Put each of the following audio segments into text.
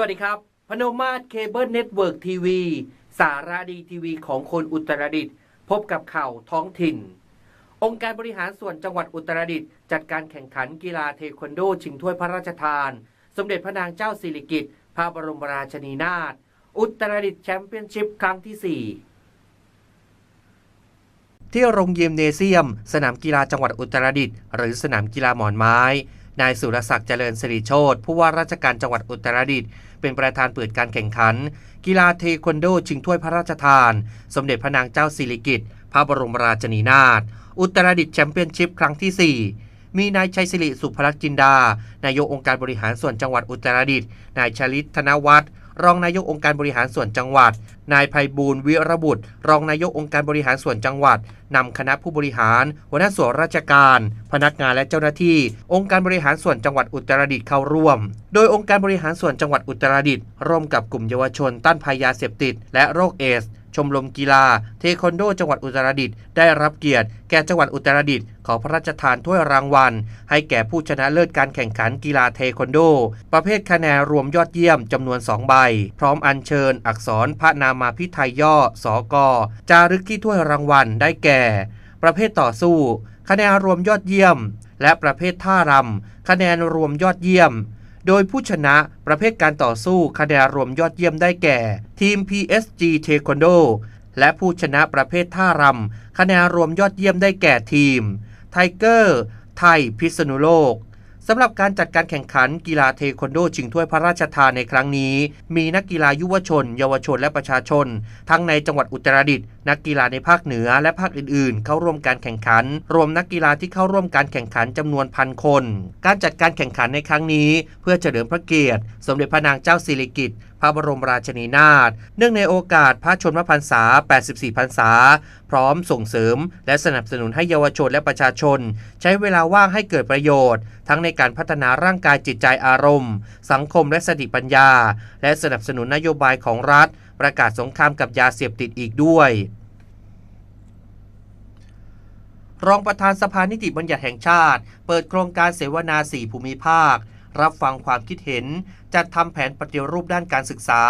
วัสดีครับ พนมมาศเคเบิลเน็ตเวิร์กทีวีสารดีทีวีของคนอุตรดิตถ์พบกับข่าวท้องถิ่น องค์การบริหารส่วนจังหวัดอุตรดิตถ์จัดการแข่งขันกีฬาเทควันโดชิงถ้วยพระราชทาน สมเด็จพระนางเจ้าสิริกิติ์พระบรมราชินีนาถอุตรดิตถ์แชมเปี้ยนชิพครั้งที่ 4ที่โรงยิมเนเซียม สนามกีฬาจังหวัดอุตรดิตถ์หรือสนามกีฬาหมอนไม้ นายสุรศักดิ์เจริญสิริโชตผู้ว่าราชการจังหวัดอุตรดิตถ์เป็นประธานเปิดการแข่งขัน กีฬาเทควันโดชิงถ้วยพระราชทาน สมเด็จพระนางเจ้าสิริกิติ์พระบรมราชินีนาถอุตรดิตถ์แชมเปี้ยนชิพครั้งที่ 4มีนายชัยสิริสุภลักษณ์จินดา นายกองค์การบริหารส่วนจังหวัดอุตรดิตถ์ นายชลิตธนวัฒน์ รองนายกองค์การบริหารส่วนจังหวัด นายภัยบูลย์วิรบุตร รองนายกองค์การบริหารส่วนจังหวัดนำคณะผู้บริหาร หัวหน้าส่วนราชการ พนักงานและเจ้าหน้าที่ องค์การบริหารส่วนจังหวัดอุตรดิตถ์เข้าร่วม โดยองค์การบริหารส่วนจังหวัดอุตรดิตถ์ร่วมกับกลุ่มเยาวชนต้านภัยยาเสพติด และโรคเอส ชมรมกีฬา เทควันโดจังหวัดอุตรดิตถ์ได้รับเกียรติ แก่จังหวัดอุตรดิตถ์ขอพระราชทานถ้วยรางวัล ให้แก่ผู้ชนะเลิศการแข่งขันกีฬาเทควันโด ประเภทคะแนนรวมยอดเยี่ยมจำนวน 2 ใบ พร้อมอัญเชิญ อักษรพระนามาพิไทยย่อสกจารึกที่ถ้วยรางวัลได้แก่ ประเภทต่อสู้ คะแนนรวมยอดเยี่ยม และประเภทท่ารำคะแนนรวมยอดเยี่ยม โดยผู้ชนะประเภทการต่อสู้คะแนนรวมยอดเยี่ยมได้แก่ ทีม PSG Taekwondo และผู้ชนะประเภทท่ารำคะแนนรวมยอดเยี่ยมได้แก่ทีมไทเกอร์ไทยพิษณุโลก สำหรับการจัดการแข่งขันกีฬาเทควันโดชิงถ้วยพระราชทานในครั้งนี้ มีนักกีฬายุวชน เยาวชนและประชาชน ทั้งในจังหวัดอุตรดิตถ์นักกีฬาในภาคเหนือและภาคอื่นๆ เข้าร่วมการแข่งขัน รวมนักกีฬาที่เข้าร่วมการแข่งขันจำนวนพันคน การจัดการแข่งขันในครั้งนี้ เพื่อเฉลิมพระเกียรติ สมเด็จพระนางเจ้าสิริกิติ์พระบรมราชินีนาถเนื่องในโอกาสพระชนมพรรษา 84 พรรษา พร้อมส่งเสริม และสนับสนุนให้เยาวชนและประชาชน ใช้เวลาว่างให้เกิดประโยชน์ ทั้งในการพัฒนาร่างกายจิตใจอารมณ์ สังคมและสติปัญญา และสนับสนุนนโยบายของรัฐ ประกาศสงครามกับยาเสพติดอีกด้วยรองประธานสภานิติบัญญัติแห่งชาติ เปิดโครงการเสวนาสี่ภูมิภาค รับฟังความคิดเห็น จัดทำแผนปฏิรูปด้านการศึกษา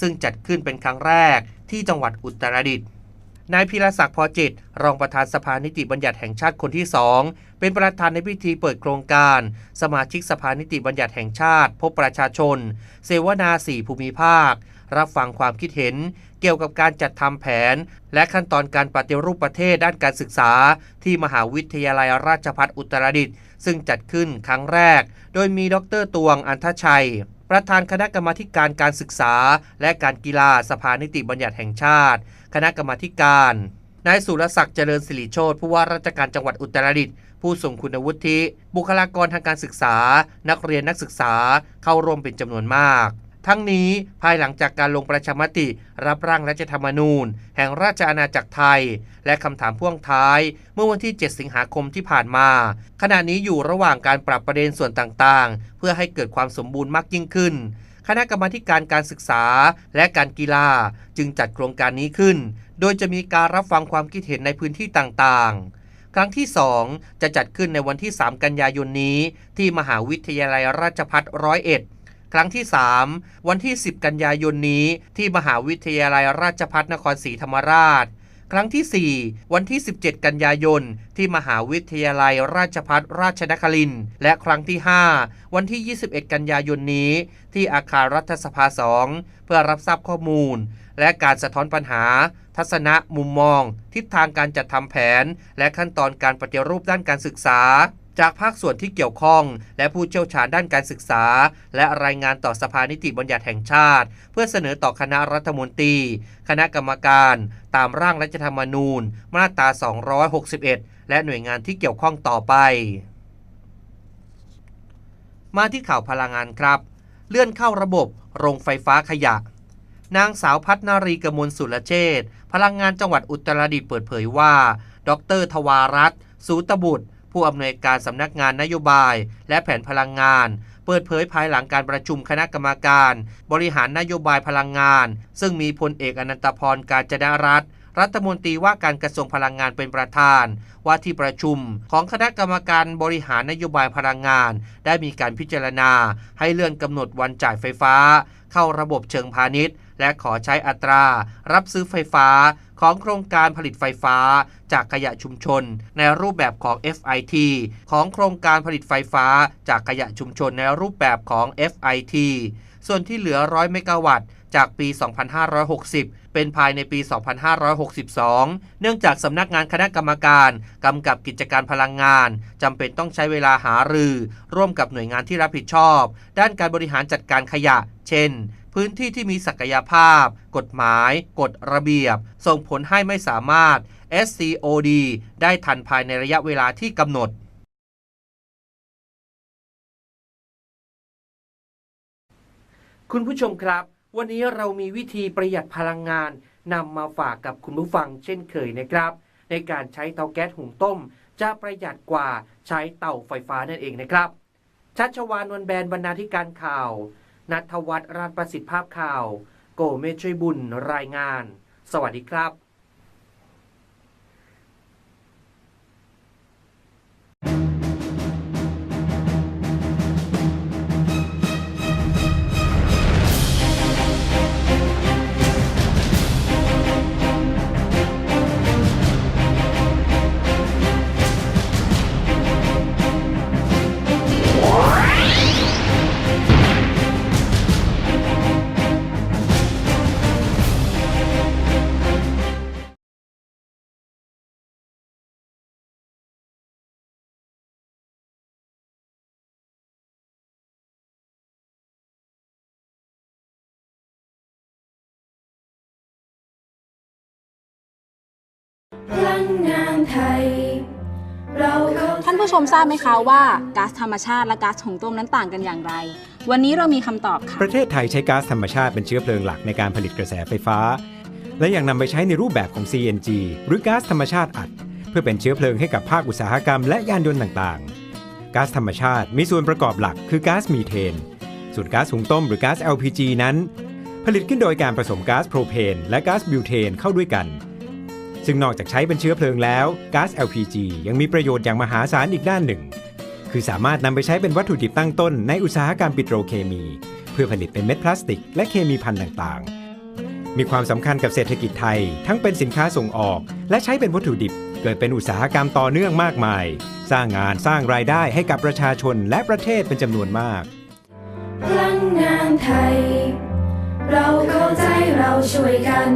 ซึ่งจัดขึ้นเป็นครั้งแรกที่จังหวัดอุตรดิตถ์นายพิรศักดิ์พอจิต รองประธานสภานิติบัญญัติแห่งชาติคนที่สองเป็นประธานในพิธีเปิดโครงการ สมาชิกสภานิติบัญญัติแห่งชาติ พบประชาชน เสวนาสี่ภูมิภาค รับฟังความคิดเห็น กี่ยวกับการจัดทำแผน และขั้นตอนการปฏิรูปประเทศด้านการศึกษา ที่มหาวิทยาลัยราชภัฏอุตรดิตถ์ซึ่งจัดขึ้นครั้งแรก โดยมีดรตวงอันทชัย ประธานคณะกรรมาการการศึกษา และการกีฬาสภานิติบัญญัติแห่งชาติ คณะกรรมาการนายสุรศักดิ์เจริญสิริโชตผู้ว่าราชการจังหวัดอุตรดิตถ์ผู้ทรงคุณวุฒิบุคลากรทางการศึกษา นักเรียนนักศึกษาเข้าร่วมเป็นจำนวนมาก ทั้งนี้ภายหลังจากการลงประชามติ รับร่างรัฐธรรมนูญ แห่งราชอาณาจักรไทย และคำถามพ่วงท้าย เมื่อวันที่ 7 สิงหาคมที่ผ่านมา ขณะนี้อยู่ระหว่างการปรับประเด็นส่วนต่างๆ เพื่อให้เกิดความสมบูรณ์มากยิ่งขึ้น คณะกรรมาการการศึกษาและการกีฬาจึงจัดโครงการนี้ขึ้น โดยจะมีการรับฟังความคิดเห็นในพื้นที่ต่างๆครั้งที่ 2 จะจัดขึ้นในวันที่ 3 กันยายนนี้ ที่มหาวิทยาลัยราชภัฏร้อยเอ็ด รั้งที่ 3 วันที่ 10 กันยายนนี้ ที่มหาวิทยาลัยราชภัฏนครศรีธรรมราช ครั้งที่ 4 วันที่ 17 กันยายน ที่มหาวิทยาลัยราชภัฏราชนครินทร์และครั้งที่ 5 วันที่ 21 กันยายนนี้ ที่อาคารรัฐสภา 2 เพื่อรับทราบข้อมูล และการสะท้อนปัญหา ทัศนะมุมมอง ทิศทางการจัดทำแผน และขั้นตอนการปฏิรูปด้านการศึกษา จากภาคส่วนที่เกี่ยวข้อง และผู้เชี่ยวชาญด้านการศึกษา และรายงานต่อสภานิติบัญญัติแห่งชาติ เพื่อเสนอต่อคณะรัฐมนตรี คณะกรรมการ ตามร่างรัฐธรรมนูญ มาตรา 261 และหน่วยงานที่เกี่ยวข้องต่อไป มาที่ข่าวพลังงานครับ เลื่อนเข้าระบบโรงไฟฟ้าขยะนางสาวพัฒนารีกมลสุรเชษฐพลังงานจังหวัดอุตรดิตถ์เปิดเผยว่า ดรทวารัตสูตบุตร ผู้อำนวยการสำนักงานนโยบาย และแผนพลังงาน เปิดเผยภายหลังการประชุมคณะกรรมการ บริหารนโยบายพลังงาน ซึ่งมีพลเอกอนันตพรกาญจนรัตน์รัฐมนตรีว่าการกระทรวงพลังงานเป็นประธาน ว่าที่ประชุมของคณะกรรมการบริหารนโยบายพลังงาน ได้มีการพิจารณา ให้เลื่อนกำหนดวันจ่ายไฟฟ้า เข้าระบบเชิงพาณิชย์ และขอใช้อัตรา รับซื้อไฟฟ้าของโครงการผลิตไฟฟ้าจากขยะชุมชน ในรูปแบบของ FIT ของโครงการผลิตไฟฟ้าจากขยะชุมชนในรูปแบบของ FIT ส่วนที่เหลือ 100 เมกะวัตต์จากปี 2560 เป็นภายในปี 2562 เนื่องจากสำนักงานคณะกรรมการกำกับกิจการพลังงานจำเป็นต้องใช้เวลาหารือ ร่วมกับหน่วยงานที่รับผิดชอบ ด้านการบริหารจัดการขยะ เช่น พื้นที่ที่มีศักยภาพ กฎหมาย กฎระเบียบ ส่งผลให้ไม่สามารถ SCOD ได้ทันภายในระยะเวลาที่กำหนด คุณผู้ชมครับ วันนี้เรามีวิธีประหยัดพลังงานนำมาฝากกับคุณผู้ฟังเช่นเคยนะครับ ในการใช้เตาแก๊สหุงต้ม จะประหยัดกว่าใช้เตาไฟฟ้านั่นเองนะครับชัชวานวันแบนบรรณาธิการข่าว นัทวัฒน์รานประสิทธิภาพข่าว โกเมช่วยบุญรายงาน สวัสดีครับ พลังงานไทย เราเข้าท่านผู้ชมทราบไหมคะว่าก๊าซธรรมชาติและก๊าซหุงต้มนั้นต่างกันอย่างไร วันนี้เรามีคำตอบค่ะ ประเทศไทยใช้ก๊าซธรรมชาติเป็นเชื้อเพลิงหลักในการผลิตกระแสไฟฟ้า และยังนำไปใช้ในรูปแบบของ CNG หรือก๊าซธรรมชาติอัด เพื่อเป็นเชื้อเพลิงให้กับภาคอุตสาหกรรมและยานยนต์ต่างๆ ก๊าซธรรมชาติมีส่วนประกอบหลักคือก๊าซมีเทน ส่วนก๊าซหุงต้มหรือก๊าซ LPG นั้น ผลิตขึ้นโดยการผสมก๊าซโพรเพนและก๊าซบิวเทนเข้าด้วยกัน ซึ่งนอกจากใช้เป็นเชื้อเพลิงแล้วก๊าซ LPG ยังมีประโยชน์อย่างมหาศาลอีกด้านหนึ่ง คือสามารถนำไปใช้เป็นวัตถุดิบตั้งต้นในอุตสาหกรรมปิโตรเคมี เพื่อผลิตเป็นเม็ดพลาสติก และเคมีพันธุ์ต่างๆ มีความสำคัญกับเศรษฐกิจไทย ทั้งเป็นสินค้าส่งออก และใช้เป็นวัตถุดิบ เกิดเป็นอุตสาหกรรมต่อเนื่องมากมาย สร้างงานสร้างรายได้ให้กับประชาชนและประเทศเป็นจำนวนมากพลังงานไทย เราเข้าใจเราช่วยกัน